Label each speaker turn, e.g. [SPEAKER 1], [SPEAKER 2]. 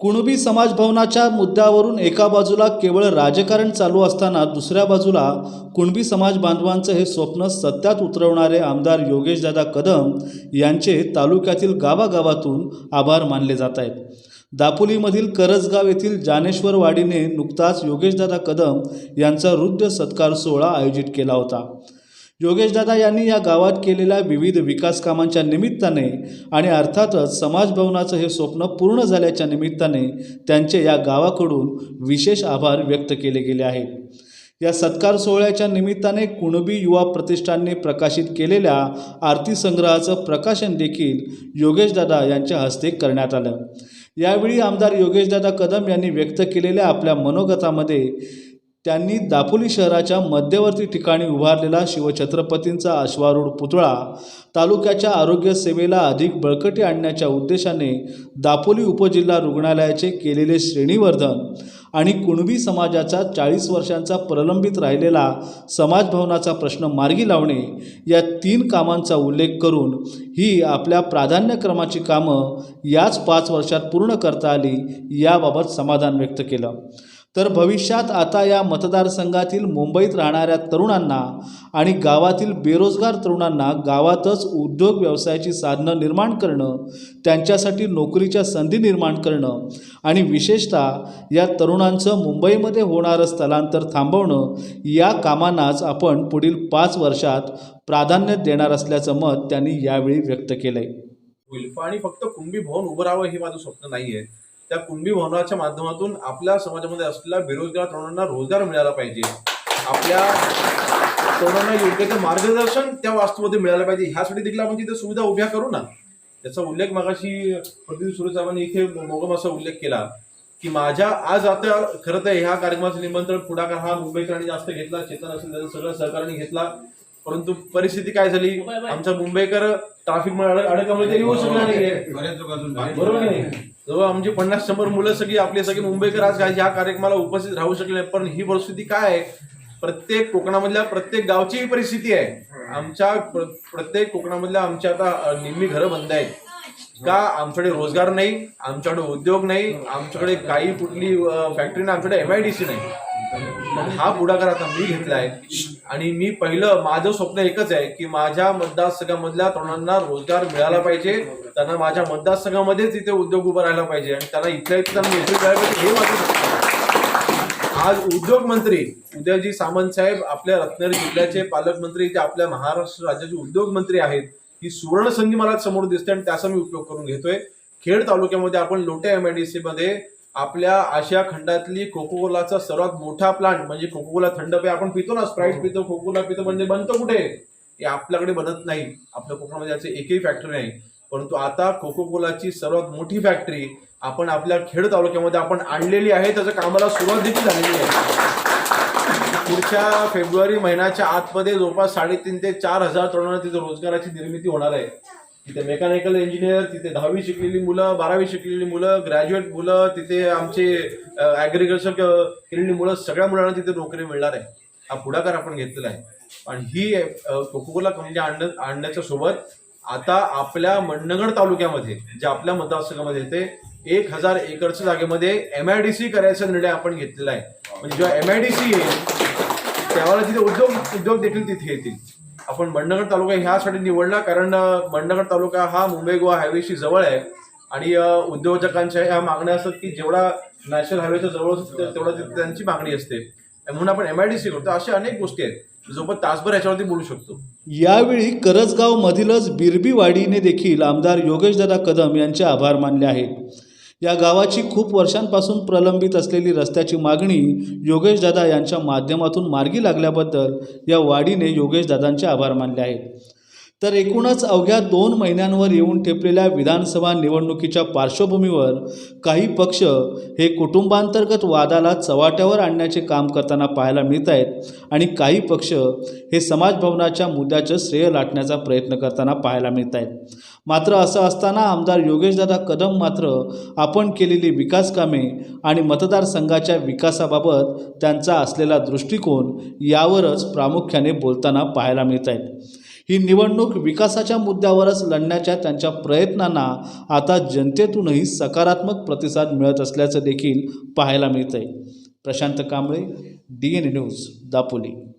[SPEAKER 1] कुणबी समाज भवनाच्या मुद्द्यावरून एका बाजूला केवळ राजकारण चालू असताना दुसऱ्या बाजूला कुणबी समाज बांधवांचं हे स्वप्न सत्यात उतरवणारे आमदार योगेशदादा कदम यांचे तालुक्यातील गावागावातून आभार मानले जात आहेत. दापोलीमधील करजगाव येथील जानेश्वर वाडीने नुकताच योगेशदादा कदम यांचा हृदय सत्कार सोहळा आयोजित केला होता. योगेशदादा यांनी या गावात केलेल्या विविध विकास कामांच्या निमित्ताने आणि अर्थातच समाजभवनाचं हे स्वप्न पूर्ण झाल्याच्या निमित्ताने त्यांचे या गावाकडून विशेष आभार व्यक्त केले गेले आहेत. या सत्कार सोहळ्याच्या निमित्ताने कुणबी युवा प्रतिष्ठानने प्रकाशित केलेल्या आरती संग्रहाचं प्रकाशन देखील योगेशदादा यांच्या हस्ते करण्यात आलं. यावेळी आमदार योगेशदादा कदम यांनी व्यक्त केलेल्या आपल्या मनोगतामध्ये त्यांनी दापोली शहराच्या मध्यवर्ती ठिकाणी उभारलेला शिवछत्रपतींचा अश्वारूढ पुतळा तालुक्याच्या आरोग्य सेवेला अधिक बळकटी आणण्याच्या उद्देशाने दापोली उपजिल्हा रुग्णालयाचे केलेले श्रेणीवर्धन आणि कुणबी समाजाचा चाळीस वर्षांचा प्रलंबित राहिलेला समाजभवनाचा प्रश्न मार्गी लावणे या तीन कामांचा उल्लेख करून ही आपल्या प्राधान्यक्रमाची कामं याच पाच वर्षात पूर्ण करता आली याबाबत समाधान व्यक्त केलं. तर भविष्यात आता या मतदारसंघातील मुंबईत राहणाऱ्या तरुणांना आणि गावातील बेरोजगार तरुणांना गावातच उद्योग व्यवसायाची साधनं निर्माण करणं त्यांच्यासाठी नोकरीच्या संधी निर्माण करणं आणि विशेषतः या तरुणांचं मुंबईमध्ये होणारं स्थलांतर थांबवणं या कामांनाच आपण पुढील पाच वर्षात प्राधान्य देणार असल्याचं मत त्यांनी यावेळी व्यक्त केलं आहे
[SPEAKER 2] होईल आणि फक्त कुंभी भवन उभं राहावं हे माझं स्वप्न नाही आहे त्या कुणबी भवनाच्या माध्यमातून आपल्या समाजामध्ये असलेल्या बेरोजगार तरुणांना रोजगार मिळाला पाहिजे. आपल्या तरुणांना योग्य ते मार्गदर्शन त्या वास्तूमध्ये मिळालं पाहिजे. ह्यासाठी देखील आपण तिथे सुविधा उभ्या करू ना. त्याचा उल्लेख मागाशी प्रदीप सुरेश साहेबांनी इथे मोगम असा उल्लेख केला की माझ्या आज आता खरं तर ह्या कार्यक्रमाचं निमंत्रण पुढाकार हा मुंबईकरांनी जास्त घेतला चेतन असेल त्याचा सगळं सहकार्याने घेतला. परंतु परिस्थिती काय झाली? आमचा मुंबईकर ट्रॅफिकमध्ये ते येऊ शकला नाहीये. बरोबर नाही जवळ आमची पन्नास शंभर मुलं सगळी आपली सगळी मुंबईकर आज ह्या कार्यक्रमाला उपस्थित राहू शकले. नाही पण ही परिस्थिती काय आहे? प्रत्येक कोकणामधल्या प्रत्येक गावची ही परिस्थिती आहे. आमच्या प्रत्येक कोकणामधल्या आमच्या आता निम्मी घरं बंद आहेत. का आमच्याकडे रोजगार नाही? आमच्याकडे उद्योग नाही? आमच्याकडे काही कुठली फॅक्टरी नाही आमच्याकडे एमआयडीसी नाही. हा पुढाकार आता मी घेतलाय. आणि मी पहिलं माझं स्वप्न एकच आहे की माझ्या मतदारसंघामधल्या तरुणांना रोजगार मिळाला पाहिजे त्यांना माझ्या मतदारसंघामध्येच इथे उद्योग उभा राहिला पाहिजे आणि त्यांना इथल्या इथे त्यांना यशस्वी मिळायला पाहिजे हे माझं आज उद्योग मंत्री उदयजी सामंत साहेब आपल्या रत्नागिरी जिल्ह्याचे पालकमंत्री जे आपल्या महाराष्ट्र राज्याचे उद्योग मंत्री आहेत ही सुवर्ण संधी मला समोर दिसते आणि त्याचा मी उपयोग करून घेतोय. खेड तालुक्यामध्ये आपण लोटे एमआयडीसी मध्ये आपल्या आशिया खंडातली कोकोकोलाचा सर्वात मोठा प्लांट म्हणजे कोकोकोला थंड पेय आपण पितो ना स्प्राईट पितो कोकोकोला पितो म्हणजे बनतो कुठे? हे आपल्याकडे बनत नाही. आपल्या कोकणामध्ये याचे एकही फॅक्टरी नाही. परंतु आता कोको कोलाची सर्वात मोठी फॅक्टरी आपण आपल्या खेड तालुक्यामध्ये आपण आणलेली आहे त्याच्या कामाला सुरुवात देखील झालेली आहे. पुढच्या फेब्रुवारी महिन्याच्या आतमध्ये जवळपास साडेतीन ते चार हजार तरुणांना तिथे रोजगाराची निर्मिती होणार आहे. तिथे मेकॅनिकल इंजिनियर तिथे दहावी शिकलेली मुलं बारावी शिकलेली मुलं ग्रॅज्युएट मुलं तिथे आमचे ॲग्रिकल्चर केलेली मुलं सगळ्या मुलांना तिथे नोकरी मिळणार आहे. हा पुढाकार आपण घेतलेला आहे. आणि ही कोकोकोला कंपनी आण आणण्याच्या सोबत आता आपल्या मंडणगड तालुक्यामध्ये जे आपल्या मतदारसंघामध्ये येते एक हजार एकरच्या जागेमध्ये एम आय डी सी करायचा निर्णय आपण घेतलेला आहे. म्हणजे जेव्हा एम आय डी सी येईल त्यावेळेला तिथे उद्योग उद्योग देखील तिथे येतील. आपण मंडणगड तालुका ह्यासाठी निवडला कारण अं, तालुका हा मुंबई गोवा हायवेशी जवळ आहे. आणि उद्योजकांच्या ह्या मागण्या असतात की जेवढा नॅशनल हायवेच्या जवळ असतो तेवढा त्यांची मागणी असते. म्हणून आपण एम आय डी सी करतो. अशा अनेक गोष्टी आहेत. जो तासभर याच्यावरती बोलू शकतो.
[SPEAKER 1] यावेळी करजगावमधीलच बिरबीवाडीने देखील आमदार योगेशदादा कदम यांचे आभार मानले आहेत. या गावाची खूप वर्षांपासून प्रलंबित असलेली रस्त्याची मागणी योगेशदादा यांच्या माध्यमातून मार्गी लागल्याबद्दल या वाडीने योगेशदादांचे आभार मानले आहेत. तर एकूणच अवघ्या दोन महिन्यांवर येऊन ठेपलेल्या विधानसभा निवडणुकीच्या पार्श्वभूमीवर काही पक्ष हे कुटुंबांतर्गत वादाला चव्हाट्यावर आणण्याचे काम करताना पाहायला मिळत आहेत आणि काही पक्ष हे समाजभवनाच्या मुद्द्याचं श्रेय लाटण्याचा प्रयत्न करताना पाहायला मिळत आहेत. मात्र असं असताना आमदार योगेशदादा कदम मात्र आपण केलेली विकास कामे आणि मतदारसंघाच्या विकासाबाबत त्यांचा असलेला दृष्टिकोन यावरच प्रामुख्याने बोलताना पाहायला मिळत आहेत. ही निवडणूक विकासाच्या मुद्द्यावरच लढण्याच्या त्यांच्या प्रयत्नांना आता जनतेतूनही सकारात्मक प्रतिसाद मिळत असल्याचं देखील पाहायला मिळतंय. Prashant Kamble D N news Dapoli.